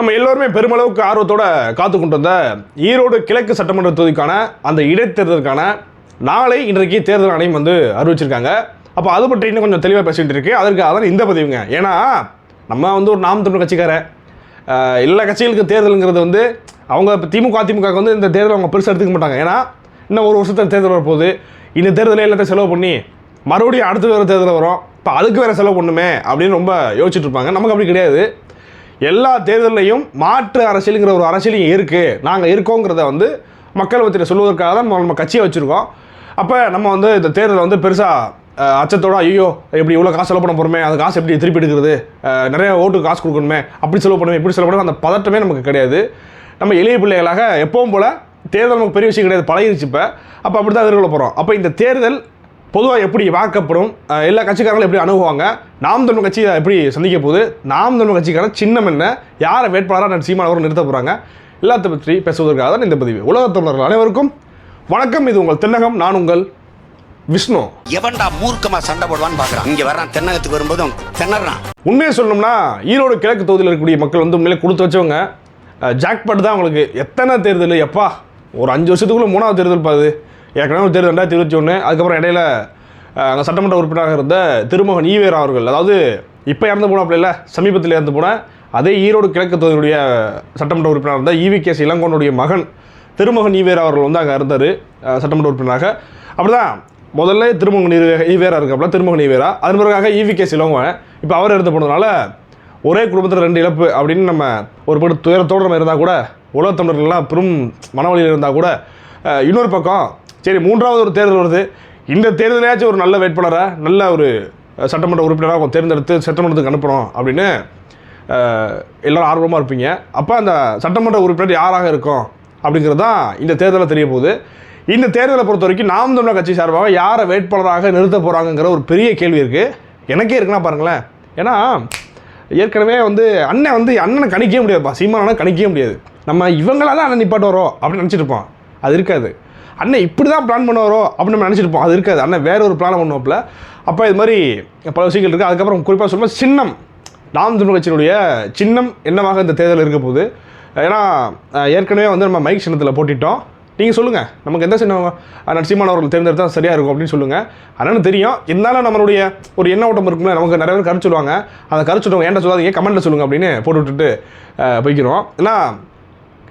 நம்ம எல்லோருமே பெருமளவுக்கு ஆர்வத்தோட காத்து கொண்டு வந்த ஈரோடு கிழக்கு சட்டமன்ற தொகுதிக்கான அந்த இடைத்தேர்தலுக்கான நாளை இன்றைக்கு தேர்தல் ஆணையம் வந்து அறிவிச்சிருக்காங்க. அப்போ அது பற்றி இன்னும் கொஞ்சம் தெளிவாக பேசிகிட்டு இருக்கு. அதற்கு அதான் இந்த பதிவுங்க. ஏன்னா நம்ம வந்து ஒரு நாம் தமிழ் கட்சிக்காரன் எல்லா கட்சிகளுக்கும் தேர்தலுங்கிறது வந்து அவங்க திமுக அதிமுக வந்து இந்த தேர்தல் அவங்க பெருசாக எடுத்துக்க மாட்டாங்க. ஏன்னா இன்னும் ஒரு வருஷத்தில் தேர்தல் வரப்போகுது. இந்த தேர்தலே எல்லாத்தையும் செலவு பண்ணி மறுபடியும் அடுத்து வேறு தேர்தல் வரும். இப்போ அதுக்கு வேறு செலவு பண்ணுமே அப்படின்னு ரொம்ப யோசிச்சுட்டு இருப்பாங்க. நமக்கு அப்படி கிடையாது. எல்லா தேர்தல்லையும் மாற்று அரசியலுங்கிற ஒரு அரசியலையும் இருக்குது நாங்கள் இருக்கோங்கிறத வந்து மக்கள் மத்தியில் சொல்வதற்காக தான் நம்ம நம்ம கட்சியை வச்சுருக்கோம். அப்போ நம்ம வந்து இந்த தேர்தலை வந்து பெருசாக அச்சத்தோட ஐயோ எப்படி இவ்வளோ காசு செலவு பண்ண போகிறோமே அந்த காசு எப்படி திருப்பி எடுக்கிறது? நிறைய ஓட்டுக்கு காசு கொடுக்கணுமே அப்படி செலவு பண்ணுமே இப்படி செலவு பண்ணுமே அந்த பதட்டமே நமக்கு கிடையாது. நம்ம எளிய பிள்ளைகளாக எப்பவும் போல் தேர்தல் நமக்கு பெரிய விஷயம் கிடையாது பழகிருச்சு இப்போ. அப்போ அப்படி தான் எதிர்கொள்ள போகிறோம் அப்போ இந்த தேர்தல் பொதுவாக எப்படி வாக்கப்படும் எல்லா கட்சிக்காரங்களும் எப்படி அணுகுவாங்க? நாம் தமிழ் கட்சி எப்படி சந்திக்க போகுது? நாம் தமிழ் கட்சிக்கான சின்னம் என்ன? யாரை வேட்பாளராக நான் சீமான் அவர்கள் நிறுத்த போகிறாங்க எல்லாத்த பற்றி பேசுவதற்காக தான் இந்த பதிவு. உலகத் தமிழர்கள் அனைவருக்கும் வணக்கம். இது உங்கள் தென்னகம் நான் உங்கள் விஷ்ணு. எவன்டா மூர்க்கமா சண்டை போடுவான்னு பாக்குறான். இங்க வர்றான் தென்னகத்துக்கு வரும்போது திணறான். உண்மையை சொல்லணும்னா ஈரோடு கிழக்கு தொகுதியில் இருக்கக்கூடிய மக்கள் வந்து உண்மையிலே கொடுத்து வச்சவங்க ஜாக்பாட் தான் அவங்களுக்கு. எத்தனை தேர்தல்? எப்பா ஒரு அஞ்சு வருஷத்துக்குள்ள மூணாவது தேர்தல் பாது. ஏற்கனவே ஒரு தேர்தல் ரெண்டாயிரத்தி இருபத்தி ஒன்று அதுக்கப்புறம் இடையில அங்கே சட்டமன்ற உறுப்பினராக இருந்த திருமகன் ஈவேரா அவர்கள் அதாவது இப்போ இறந்து போனாப்புல இல்லை சமீபத்தில் இறந்து போன அதே ஈரோடு கிழக்கு தொகுதியுடைய சட்டமன்ற உறுப்பினராக இருந்த இவி கேஸ் இளங்கோனுடைய மகன் திருமகன் ஈவேரா அவர்கள் வந்து அங்கே இருந்தார் சட்டமன்ற உறுப்பினராக. அப்படி தான் முதல்ல திருமகன் ஈவே- ஈவேரா இருக்கப்பல திருமகன் ஈவேரா. அதன் பிறகாக இவி கேஸ் இளங்குவன் இப்போ அவர் இறந்து போனதுனால ஒரே குடும்பத்தில் ரெண்டு இழப்பு அப்படின்னு நம்ம ஒரு படி துயரத்தோடு நம்ம இருந்தால் கூட உலகத் தமிழர்கள்லாம் பெரும் மனவழியில் இருந்தால் கூட இன்னொரு பக்கம் சரி மூன்றாவது ஒரு தேர்தல் வருது. இந்த தேர்தலையாச்சும் ஒரு நல்ல வேட்பாளராக நல்ல ஒரு சட்டமன்ற உறுப்பினராக அவங்க தேர்ந்தெடுத்து சட்டமன்றத்துக்கு அனுப்பணும் அப்படின்னு எல்லோரும் ஆர்வமாக இருப்பீங்க. அப்போ அந்த சட்டமன்ற உறுப்பினர் யாராக இருக்கும் அப்படிங்கிறது தான் இந்த தேர்தலில் தெரிய போகுது. இந்த தேர்தலை பொறுத்த வரைக்கும் நாம் தமிழர் கட்சி சார்பாக யாரை வேட்பாளராக நிறுத்த போகிறாங்கங்கிற ஒரு பெரிய கேள்வி இருக்குது எனக்கே இருக்குன்னா பாருங்களேன். ஏன்னா ஏற்கனவே வந்து அண்ணன் வந்து அண்ணனை கணிக்கவே முடியாதுப்பா சீமானா கணிக்கவே முடியாது. நம்ம இவங்களால தான் அண்ணன் நிப்பாட்டு வரோம் அப்படின்னு நினச்சிட்டு இருப்போம். அது இருக்காது. அண்ணன் இப்படி தான் பிளான் பண்ணுவாரோ அப்படின்னு நம்ம நினச்சிருப்போம். அது இருக்காது. அண்ணன் வேற ஒரு பிளான் பண்ணுவோம்ல அப்போ இது மாதிரி பல விஷயங்கள் இருக்குது அதுக்கப்புறம் குறிப்பாக சொல்லும்போது சின்னம். நாம் தமிழ் கட்சியினுடைய சின்னம் என்னவாக இந்த தேர்தல் இருக்க போகுது? ஏன்னா ஏற்கனவே வந்து நம்ம மைக் சின்னத்தில் போட்டிட்டோம். நீங்கள் சொல்லுங்கள் நமக்கு எந்த சின்ன நரசிம்மன் அவர்கள் தேர்ந்தெடுத்தால் சரியாக இருக்கும் அப்படின்னு சொல்லுங்கள் அண்ணனு தெரியும். இருந்தாலும் நம்மளுடைய ஒரு எண்ண ஓட்டம் இருக்கும்ல. நமக்கு நிறைய பேர் கருத்து சொல்லுவாங்க. அந்த கருத்து ஏன்டா சொல்லாதீங்க கமெண்ட்டில் சொல்லுங்கள் அப்படின்னு போட்டு விட்டுட்டு போய்க்கிறோம். ஏன்னா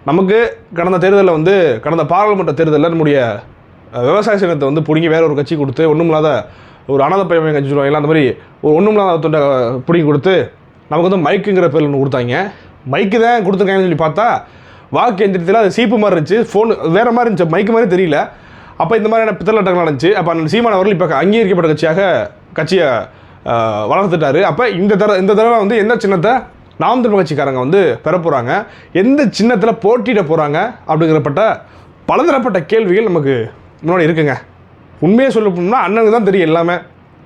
நமக்கு கடந்த தேர்தலில் வந்து கடந்த பாராளுமன்ற தேர்தலில் நம்முடைய விவசாய சின்னத்தை வந்து பிடுங்கி வேற ஒரு கட்சி கொடுத்து ஒன்றுமில்லாத ஒரு அனாத பையன் கட்சி சொல்லுவாங்க அந்த மாதிரி ஒரு ஒன்றும் தொண்டை பிடிங்கி கொடுத்து நமக்கு வந்து மைக்குங்கிற பேரில் ஒன்று கொடுத்தாங்க. மைக்கு தான் கொடுத்துருக்காங்கன்னு சொல்லி பார்த்தா வாக்கு எந்திரத்தில் அது சீப்பு மாதிரி இருந்துச்சு ஃபோன் வேறு மாதிரி இருந்துச்சு மைக்கு மாதிரி தெரியல. அப்போ இந்த மாதிரியான பித்தலாட்டங்கள் நடந்துச்சு. அப்போ அந்த சீமான அவர்கள் இப்போ அங்கீகரிக்கப்பட்ட கட்சியாக கட்சியை அஹ், வளர்த்துட்டாரு. அப்போ இந்த தடவை இந்த தடவை வந்து எந்த சின்னத்தை நாம் தமிழ் கட்சிக்காரங்க வந்து பெற போகிறாங்க எந்த சின்னத்தில் போட்டியிட போகிறாங்க அப்படிங்கிறப்பட்ட பலதரப்பட்ட கேள்விகள் நமக்கு முன்னாடி இருக்குங்க. உண்மையாக சொல்ல அண்ணனுக்கு தான் தெரியும் எல்லாமே.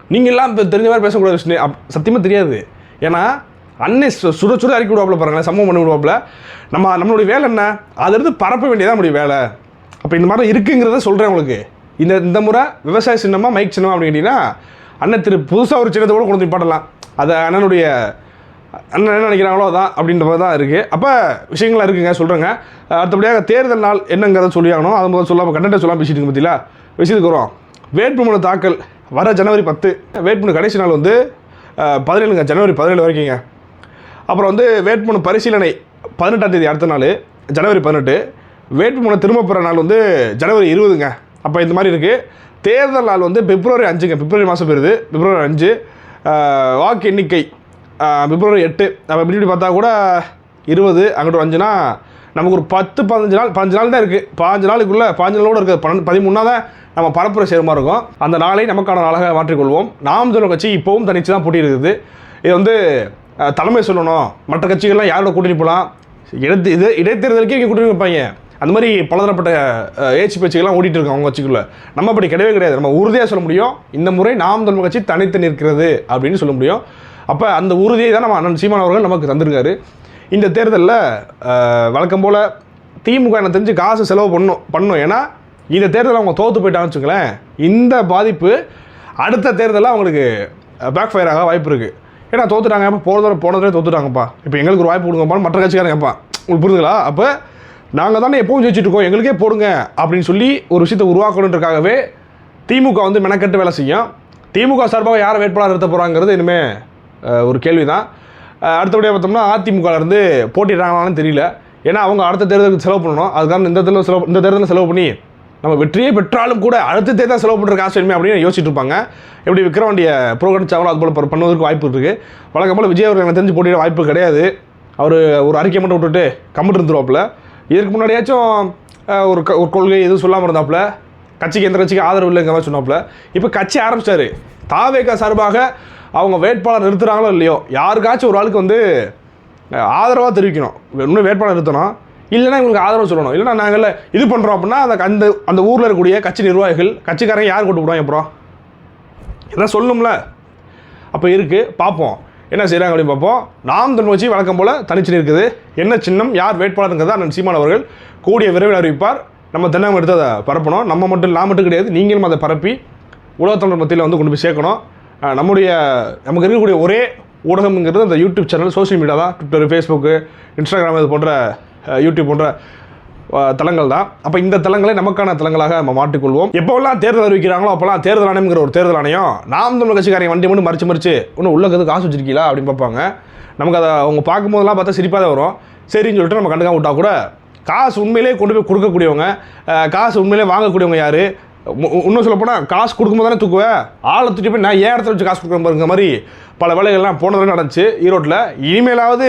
நீங்கள் எல்லாம் இப்போ தெரிஞ்ச மாதிரி பேசக்கூடாது விஷ்ணு அப் சத்தியமாக தெரியாது. ஏன்னா அன்னை சு- சுட சுட அறிக்கை விடுவாப்பில் பாருங்களேன் சம்பவம் பண்ணி விடுவாப்பில். நம்ம நம்மளுடைய வேலை என்ன? அதிலிருந்து பரப்ப வேண்டியதான் நம்முடைய வேலை. அப்போ இந்த மாதிரி இருக்குங்கிறத சொல்கிறேன் உங்களுக்கு. இந்த இந்த முறை விவசாய சின்னமாக மைக் சின்னமா அப்படின்னு கேட்டிங்கன்னா அண்ணன் திரு புதுசாக ஒரு சின்னத்தை கூட கொண்டு வந்து பாடலாம் அதை அண்ணனுடைய என்ன நினைக்கிறாங்களோ அதான் அப்படின்ற மாதிரி தான் இருக்குது அப்போ விஷயங்களாக இருக்குங்க சொல்கிறேங்க அடுத்தபடியாக தேர்தல் நாள் என்னங்கிறத சொல்லியாகணும். அது முதல் சொல்லாமல் கண்டென்ட்டை சொல்லாமல் பேசிட்டு இருக்கு பார்த்தீங்களா விஷயத்துக்கு வரும் வேட்புமனு தாக்கல் வர ஜனவரி பத்து. வேட்புமனு கடைசி நாள் வந்து பதினேழுங்க ஜனவரி பதினேழு வரைக்குங்க. அப்புறம் வந்து வேட்புமனு பரிசீலனை பதினெட்டாம் தேதி அடுத்த நாள் ஜனவரி பதினெட்டு. வேட்புமனு திரும்ப பெற நாள் வந்து ஜனவரி இருபதுங்க. அப்போ இந்த மாதிரி இருக்குது தேர்தல் நாள் வந்து பிப்ரவரி அஞ்சுங்க. பிப்ரவரி மாதம் போயிருது பிப்ரவரி அஞ்சு. வாக்கு எண்ணிக்கை பிப்ரவரி எட்டு. நம்ம இப்படி இப்படி பார்த்தா கூட இருபது அங்கிட்டு ஒரு நமக்கு ஒரு பத்து பதினஞ்சு நாள் பதினஞ்சு நாள் தான் இருக்குது பாஞ்சு நாளுக்குள்ளே பாஞ்சு கூட இருக்குது. பன்னெண்டு பதிமூணா தான் நம்ம பரப்புரை சேருமா இருக்கும். அந்த நாளை நமக்கான நாளாக மாற்றிக்கொள்வோம். நாம் தமிழர் கட்சி இப்போவும் தனிச்சு தான் போட்டி இருக்குது. இது வந்து தலைமை சொல்லணும். மற்ற கட்சிகள்லாம் யாரோட கூட்டணி போகலாம் இடத்து இது இடைத்தேர்தலுக்கே இங்கே கூட்டணி வைப்பாங்க. அந்த மாதிரி பலதரப்பட்ட ஏச்சு பேச்சுக்கெல்லாம் ஓடிட்டு இருக்கோம் அவங்க கட்சிக்குள்ளே. நம்ம அப்படி கிடையவே கிடையாது. நம்ம உறுதியாக சொல்ல முடியும். இந்த முறை நாம் தமிழ் கட்சி தனித்து நிற்கிறது அப்படின்னு சொல்ல முடியும். அப்போ அந்த உறுதியை தான் நம்ம அண்ணன் சீமான் அவர்கள் நமக்கு தந்திருக்காரு. இந்த தேர்தலில் வழக்கம் போல் திமுக எனக்கு தெரிஞ்சு காசு செலவு பண்ணும் பண்ணும். ஏன்னா இந்த தேர்தலில் அவங்க தோற்று போயிட்டாங்கன்னு வச்சுங்களேன் இந்த பாதிப்பு அடுத்த தேர்தலில் அவங்களுக்கு பேக் ஃபயர் ஆக வாய்ப்பு இருக்குது ஏன்னா தோத்துட்டாங்க இப்போ போன தடவை போன தடவை தோத்துட்டாங்கப்பா. இப்போ எங்களுக்கு ஒரு வாய்ப்பு கொடுங்கப்பா மற்ற கட்சிக்காரங்க கேட்பான் உங்களுக்கு புரியுதுங்களா? அப்போ நாங்கள் தானே எப்பவும் ஜெயிச்சுட்டு இருக்கோம் எங்களுக்கே போடுங்க அப்படின்னு சொல்லி ஒரு விஷயத்தை உருவாக்கணுன்றக்காகவே திமுக வந்து மெனக்கட்டு வேலை செய்யும். திமுக சார்பாக யாரை வேட்பாளர் நிறுத்த போகிறாங்கிறது இனிமேல் ஒரு கேள்வி தான் அடுத்தபடியாக பார்த்தோம்னா அதிமுகலேருந்து போட்டிடுறாங்களான்னு தெரியல. ஏன்னா அவங்க அடுத்த தேர்தலுக்கு செலவு பண்ணணும். அதுக்காக இந்த தேர்தலில் செலவு இந்த தேர்தலில் செலவு பண்ணி நம்ம வெற்றியே பெற்றாலும் கூட அடுத்த தேர்தல் செலவு பண்ணுற காசு வேணுமே அப்படின்னு யோசிச்சுட்டு இருப்பாங்க. எப்படி விக்ரவாண்டிய புரோகணிச்சாங்களோ அது போல் பண்ணுவதற்கு வாய்ப்பு இருக்குது வழக்கம் போல் விஜய் அவர்கள் எனக்கு தெரிஞ்சு போட்டியிட வாய்ப்பு கிடையாது. அவர் ஒரு அறிக்கை மட்டும் விட்டுட்டு கம்மிட்டு இருந்துருவாப்புல. இதற்கு முன்னாடியாச்சும் ஒரு க- ஒரு கொள்கை எதுவும் சொல்லாமல் இருந்தாப்புல. கட்சிக்கு எந்த கட்சிக்கு ஆதரவு இல்லைங்கிற மாதிரி சொன்னாப்புல. இப்போ கட்சி ஆரம்பிச்சிட்டாரு தாவேகா சார்பாக அவங்க வேட்பாளர் நிறுத்துகிறாங்களோ இல்லையோ யாருக்காச்சும் ஒரு ஆளுக்கு வந்து ஆதரவாக தெரிவிக்கணும். இன்னும் வேட்பாளர் நிறுத்தணும். இல்லைன்னா இவங்களுக்கு ஆதரவு சொல்லணும். இல்லைன்னா நாங்கள் இது பண்ணுறோம் அப்படின்னா அந்த அந்த அந்த ஊரில் இருக்கக்கூடிய கட்சி நிர்வாகிகள் கட்சிக்காரங்க யார் கூட்டு போடுவாங்க அப்புறம்? இதெல்லாம் சொல்லணும்ல அப்போ இருக்குது பார்ப்போம் என்ன செய்கிறாங்க அப்படின்னு பார்ப்போம் நாம் தமிழ் வழக்கம் போல் தனிச்சு இருக்குது என்ன சின்னம் யார் வேட்பாளருங்கிறத அண்ணன் சீமான் அவர்கள் கூடிய விரைவில் அறிவிப்பார். நம்ம தென்னகம் எடுத்து அதை பரப்பணும். நம்ம மட்டும் நான் மட்டும் கிடையாது நீங்களும் அதை பரப்பி உலகத்தமிழர் மத்தியில் வந்து கொண்டு போய் சேர்க்கணும். நம்முடைய நமக்கு இருக்கக்கூடிய ஒரே ஊடகம்ங்கிறது அந்த யூடியூப் சேனல் சோஷியல் மீடியா தான். ட்விட்டர் ஃபேஸ்புக்கு இன்ஸ்டாகிராம் இது போன்ற யூடியூப் போன்ற தளங்கள் தான். அப்போ இந்த தளங்களை நமக்கான தளங்களாக நம்ம மாற்றிக்கொள்வோம். எப்போல்லாம் தேர்தல் அறிவிக்கிறாங்களோ அப்போல்லாம் தேர்தல் ஆணையம்ங்கிற ஒரு தேர்தல் ஆணையம் நாம் தமிழ் கட்சிக்காரங்க வண்டி மட்டும் மறிச்சு மறிச்சு இன்னும் உள்ளக்கிறது காசு வச்சிருக்கீங்களா? அப்படின்னு பார்ப்பாங்க. நமக்கு அதை அவங்க பார்க்கும்போதெல்லாம் பார்த்தா சிரிப்பாக தான் வரும். சரின்னு சொல்லிட்டு நம்ம கண்டுக்காம விட்டா கூட காசு உண்மையிலே கொண்டு போய் கொடுக்கக்கூடியவங்க காசு உண்மையிலே வாங்கக்கூடியவங்க யார்? இன்னும் சொல்ல போனால் காசு கொடுக்கும்போது தானே தூக்குவேன் ஆளை தூக்கி போய் நான் ஏன் இடத்துல வச்சு காசு கொடுக்குற பாருங்க மாதிரி பல வேலைகள்லாம் போனதில் நடந்துச்சு ஈரோட்டில். இனிமேலாவது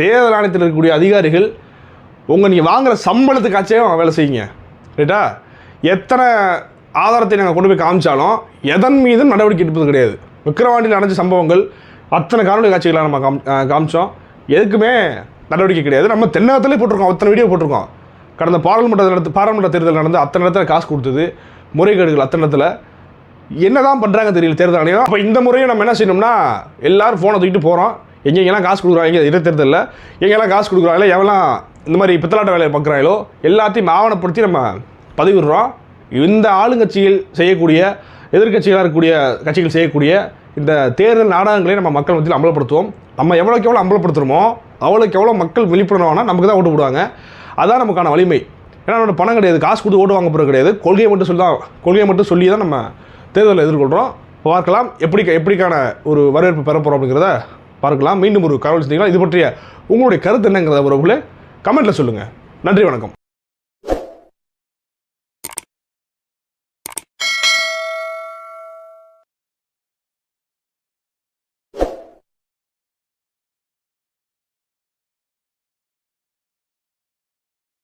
தேர்தல் ஆணையத்தில் இருக்கக்கூடிய அதிகாரிகள் உங்கள் நீங்கள் வாங்குகிற சம்பளத்துக்காச்சும் வேலை செய்யுங்க. ரைட்டா? எத்தனை ஆதாரத்தை நாங்கள் கொண்டு போய் காமிச்சாலும் எதன் மீதும் நடவடிக்கை எடுப்பது கிடையாது. விக்கிரவாண்டியில் நடந்த சம்பவங்கள் அத்தனை காணொலி காட்சிகளாக நம்ம காம் காமிச்சோம். எதுக்குமே நடவடிக்கை கிடையாது. நம்ம தென்னகத்துலேயே போட்டிருக்கோம் அத்தனை வீடியோ போட்டிருக்கோம். கடந்த பாராளுமன்ற நடத்து பாராளுமன்ற தேர்தல் நடந்து அத்தனை இடத்துல காசு கொடுத்தது முறைகேடுகள் அத்தனை இடத்துல. என்ன தான் பண்ணுறாங்க தெரியல தேர்தல் ஆணையம். அப்போ இந்த முறையும் நம்ம என்ன செய்யணும்னா எல்லாரும் ஃபோனை தூக்கிட்டு போகிறோம் எங்கெங்கெல்லாம் காசு கொடுக்குறாங்க இடைத்தேர்தலில் எங்கெல்லாம் காசு கொடுக்குறாங்களோ எவெல்லாம் இந்த மாதிரி பித்தலாட்ட வேலையை பார்க்குறாங்களோ எல்லாத்தையும் ஆவணப்படுத்தி நம்ம பதிவிடுறோம். இந்த ஆளுங்கட்சிகள் செய்யக்கூடிய எதிர்கட்சிகளாக இருக்கக்கூடிய கட்சிகள் செய்யக்கூடிய இந்த தேர்தல் நாடகங்களை நம்ம மக்கள் மத்தியில் அம்பலப்படுத்துவோம் நம்ம எவ்வளோக்கு எவ்வளோ அம்பலப்படுத்துகிறோமோ அவ்வளோக்கு எவ்வளோ மக்கள் விழிப்புணர்வானா நமக்கு தான் ஓட்டு போடுவாங்க. அதான் நமக்கான வலிமை. ஏன்னா நம்மளோட பணம் கிடையாது காசு கொடுத்து ஓட்டு வாங்க போகிறது கிடையாது. கொள்கையை மட்டும் சொல்லி தான் கொள்கையை மட்டும் சொல்லி தான் நம்ம தேர்தலில் எதிர்கொள்கிறோம் பார்க்கலாம் எப்படி எப்படிக்கான ஒரு வரவேற்பு பெற போகிறோம் அப்படிங்கிறத பார்க்கலாம். மீண்டும் ஒரு காவல் செஞ்சீங்களா இது பற்றிய உங்களுடைய கருத்து என்னங்கிறத உறவுகளை கமெண்ட்டில் சொல்லுங்கள் நன்றி வணக்கம்.